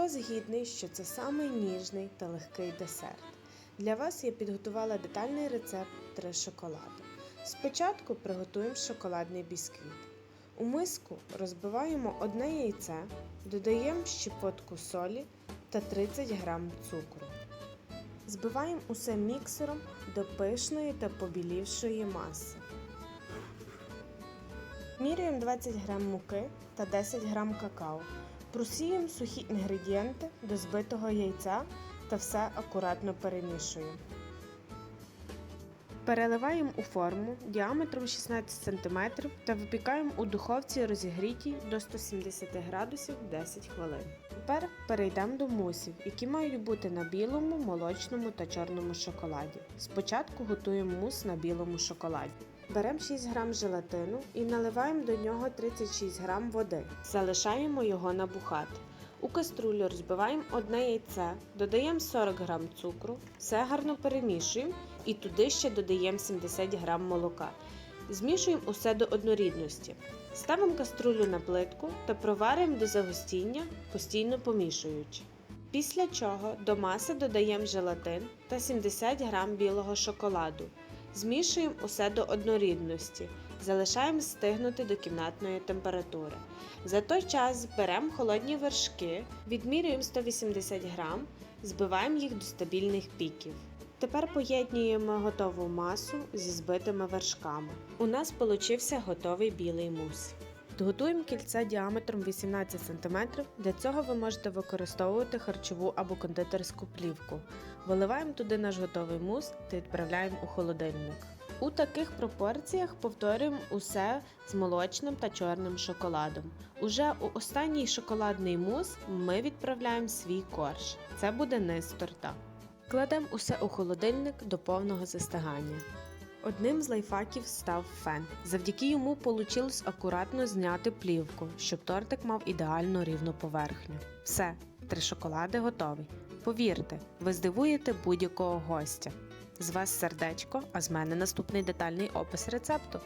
Хто згідний, що це самий ніжний та легкий десерт? Для вас я підготувала детальний рецепт три шоколаду. Спочатку приготуємо шоколадний бісквіт. У миску розбиваємо одне яйце, додаємо щепотку солі та 30 г цукру. Збиваємо усе міксером до пишної та побілівшої маси. Міряємо 20 г муки та 10 г какао. Просіємо сухі інгредієнти до збитого яйця та все акуратно перемішуємо. Переливаємо у форму діаметром 16 см та випікаємо у духовці розігрітій до 170 градусів 10 хвилин. Тепер перейдемо до мусів, які мають бути на білому, молочному та чорному шоколаді. Спочатку готуємо мус на білому шоколаді. Беремо 6 г желатину і наливаємо до нього 36 г води. Залишаємо його набухати. У каструлю розбиваємо одне яйце, додаємо 40 г цукру, все гарно перемішуємо і туди ще додаємо 70 г молока. Змішуємо усе до однорідності. Ставимо каструлю на плитку та проварюємо до загустіння, постійно помішуючи. Після чого до маси додаємо желатин та 70 г білого шоколаду. Змішуємо усе до однорідності, залишаємо стигнути до кімнатної температури. За той час беремо холодні вершки, відмірюємо 180 г, збиваємо їх до стабільних піків. Тепер поєднуємо готову масу зі збитими вершками. У нас получився готовий білий мус. Готуємо кільце діаметром 18 см. Для цього ви можете використовувати харчову або кондитерську плівку. Виливаємо туди наш готовий мус та відправляємо у холодильник. У таких пропорціях повторюємо усе з молочним та чорним шоколадом. Уже у останній шоколадний мус ми відправляємо свій корж. Це буде низ торта. Кладемо усе у холодильник до повного застигання. Одним з лайфхаків став фен. Завдяки йому вийшло акуратно зняти плівку, щоб тортик мав ідеально рівну поверхню. Все, три шоколади готові. Повірте, ви здивуєте будь-якого гостя. З вас сердечко, а з мене наступний детальний опис рецепту.